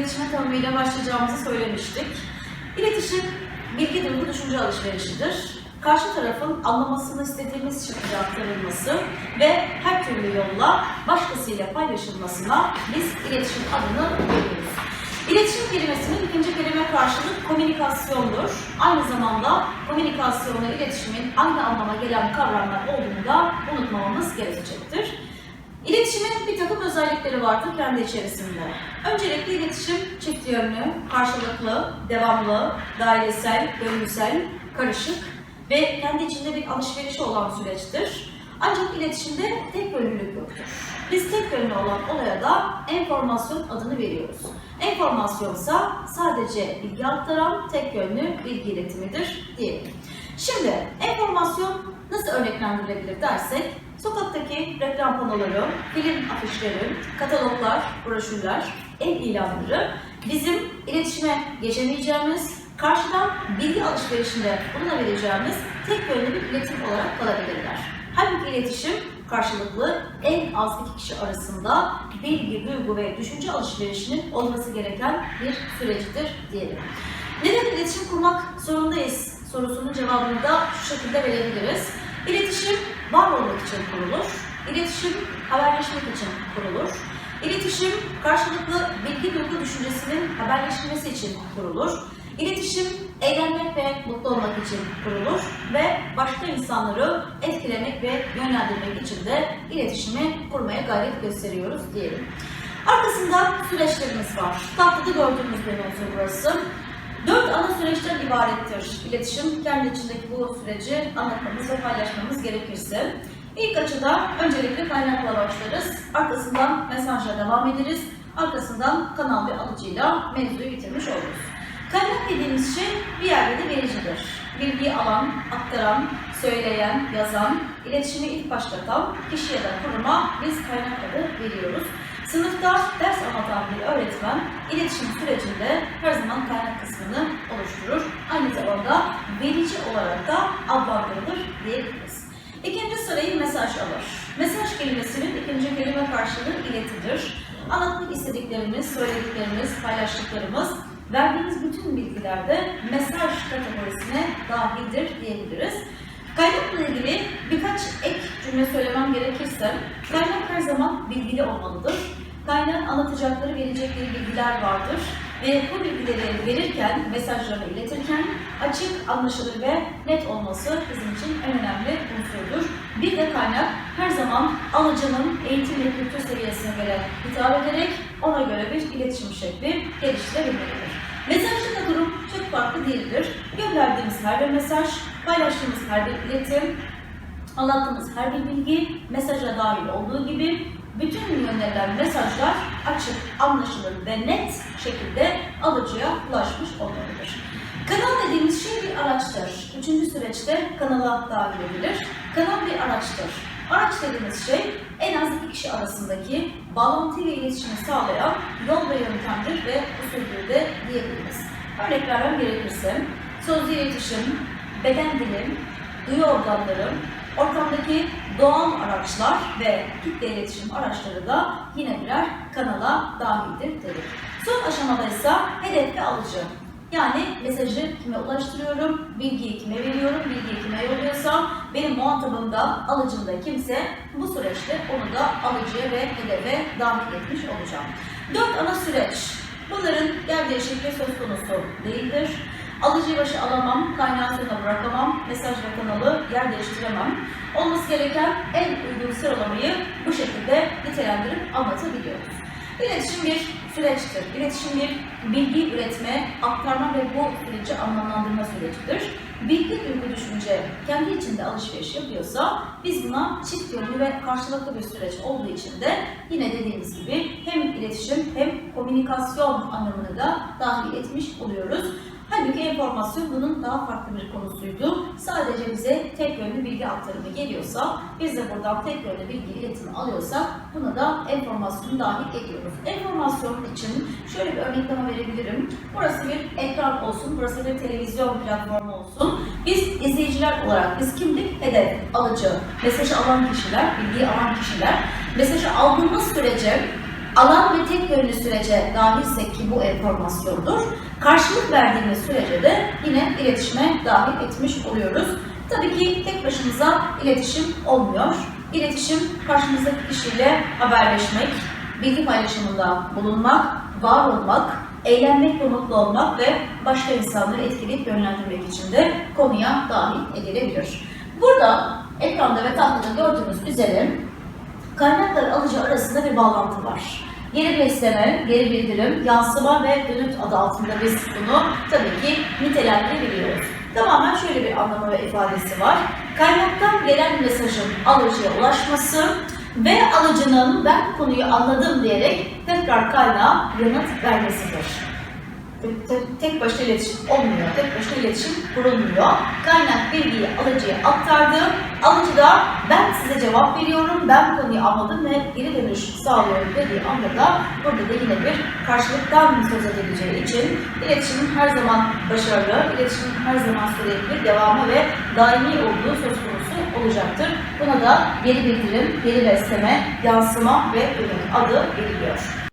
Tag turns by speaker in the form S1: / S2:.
S1: iletişim tanımıyla başlayacağımızı söylemiştik. İletişim, bilgi duygu düşünce alışverişidir. Karşı tarafın anlamasını istediğimiz şekilde aktarılması ve her türlü yolla başkasıyla paylaşılmasına biz iletişim adını veriyoruz. İletişim kelimesinin ikinci kelime karşılık komünikasyondur. Aynı zamanda komünikasyonla iletişimin aynı anlama gelen kavramlar olduğunu da unutmamamız gerekecektir. İletişimin bir takım özellikleri vardır kendi içerisinde. Öncelikle iletişim çift yönlü, karşılıklı, devamlı, dairesel, döngüsel, karışık ve kendi içinde bir alışverişi olan süreçtir. Ancak iletişimde tek yönlülük yoktur. Biz tek yönlü olan olaya da enformasyon adını veriyoruz. Enformasyonsa sadece bilgi aktaran tek yönlü bilgi iletimidir diyelim. Şimdi enformasyon nasıl örneklendirilebilir dersek, sokaktaki reklam panoları, film afişleri, kataloglar, broşürler, ev ilanları bizim iletişime geçemeyeceğimiz, karşıdan bilgi alışverişinde bulunabileceğimiz tek yönlü bir iletim olarak kalabilirler. Halbuki iletişim karşılıklı en az iki kişi arasında bilgi, duygu ve düşünce alışverişinin olması gereken bir sürecidir diyelim. Neden iletişim kurmak zorundayız sorusunun cevabını da şu şekilde verebiliriz. İletişim var olmak için kurulur. İletişim haberleşmek için kurulur. İletişim karşılıklı bilgi duygu düşüncesinin haberleşmesi için kurulur. İletişim eğlenmek ve mutlu olmak için kurulur ve başka insanları etkilemek ve yönlendirmek için de iletişimi kurmaya gayret gösteriyoruz diyelim. Arkasında süreçlerimiz var. Tahtada gördüğümüz bir mevzu burası. Dört ana süreçten ibarettir iletişim. Kendi içindeki bu süreci anlatmamız ve paylaşmamız gerekirse. İlk açıda öncelikle kaynakla başlarız. Arkasından mesajla devam ederiz. Arkasından kanal ve alıcıyla mevzuyu bitirmiş oluruz. Kaynak dediğimiz şey bir yerde de vericidir. Bilgiyi alan, aktaran, söyleyen, yazan, iletişimi ilk başlatan kişi ya da kuruma biz kaynak adı veriyoruz. Sınıfta ders anlatan bir öğretmen iletişim sürecinde her zaman kaynak kısmını adlandırılır diyebiliriz. İkinci sırayı mesaj alır. Mesaj kelimesinin ikinci kelime karşılığı iletidir. Anlatmak istediklerimiz, söylediklerimiz, paylaştıklarımız verdiğimiz bütün bilgilerde mesaj kategorisine dahildir diyebiliriz. Kaynakla ilgili birkaç ek cümle söylemem gerekirse, kaynak her zaman bilgili olmalıdır. Kaynağın anlatacakları, verecekleri bilgiler vardır ve bu bilgileri verirken, mesajlarını iletirken açık, anlaşılır ve net olması bizim için en önemli unsurdur. Bir de kaynak her zaman alıcının eğitim ve kültür seviyesine göre hitap ederek ona göre bir iletişim şekli geliştirebilmelidir. Mesajda da durum çok farklı değildir. Gönderdiğimiz her bir mesaj, paylaştığımız her bir iletim, anlattığımız her bir bilgi mesaja dahil olduğu gibi bütün gönderilen mesajlar açık, anlaşılır ve net şekilde alıcıya ulaşmış olmalıdır. Kanal dediğimiz şey bir araçtır. Üçüncü süreçte kanala dahil edilir. Kanal bir araçtır. Araç dediğimiz şey en az iki kişi arasındaki bağlantı ve iletişimi sağlayan yol ve yöntemdir ve usuldür de diyebiliriz. Örnek vermem gerekirse sözlü iletişim, beden dili, duyu organları, ortamdaki doğal araçlar ve kitle iletişim araçları da yine birer kanala dahildir dedik. Son aşamada ise hedef ve alıcı. Yani mesajı kime ulaştırıyorum, bilgiyi kime veriyorum, bilgiyi kime yolluyorsam benim muhatabım da alıcım da kimse bu süreçte onu da alıcıya ve hedefe dahil etmiş olacağım. Dört ana süreç. Bunların yer değişikliği söz konusu değildir. Alıcıyı başa alamam, kaynağı sonuna bırakamam, mesaj ve kanalı yer değiştiremem. Olması gereken en uygun sıralamayı bu şekilde nitelendirip anlatabiliyoruz. İletişim bir süreçtir. İletişim bir bilgi üretme, aktarma ve bu süreci anlamlandırma sürecidir. Bilgi, duygu, düşünce kendi içinde alışveriş yapıyorsa biz buna çift yönlü ve karşılıklı bir süreç olduğu için de yine dediğimiz gibi hem iletişim hem komünikasyon anlamını da dahil etmiş oluyoruz. Halbuki enformasyon bunun daha farklı bir konusuydu. Sadece bize tek yönlü bilgi aktarımı geliyorsa, biz de buradan tek yönlü bilgi iletimi alıyorsak buna da enformasyonu dahil ediyoruz. Enformasyon için şöyle bir örnekleme verebilirim. Burası bir ekran olsun, burası bir televizyon platformu olsun. Biz izleyiciler olarak biz kimdik? Hedef, alıcı, mesajı alan kişiler, bilgiyi alan kişiler. Mesajı aldığımız sürece alan ve tek yönlü sürece dahilsek ki bu enformasyondur, karşılık verdiğimiz sürece de yine iletişime dahil etmiş oluyoruz. Tabii ki tek başımıza iletişim olmuyor. İletişim karşımızdaki kişiyle haberleşmek, bilgi paylaşımında bulunmak, var olmak, eğlenmek ve mutlu olmak ve başka insanları etkileyip yönlendirmek için de konuya dahil edilebilir. Burada ekranda ve tahtada gördüğünüz üzere kaynaklar alıcı arasında bir bağlantı var. Geri besleme, geri bildirim, yansıma ve dönüt adı altında biz bunu tabii ki nitelendirebiliyoruz. Tamamen şöyle bir anlamı ve ifadesi var. Kaynaktan gelen mesajın alıcıya ulaşması ve alıcının ben konuyu anladım diyerek tekrar kaynağa yanıt vermesidir. Tek- başına iletişim olmuyor, tek başına iletişim kurulmuyor. Kaynak bilgiyi alıcıya aktardı. Alıcı da ben size cevap veriyorum, ben bu konuyu anladım ve geri dönüş sağlıyorum dediği anda da burada da yine bir karşılıktan söz edileceği için iletişimin her zaman başarılı, iletişimin her zaman sürekli devamı ve daimi olduğu söz konusu olacaktır. Buna da geri bildirim, geri besleme, yansıma ve ürün adı veriliyor.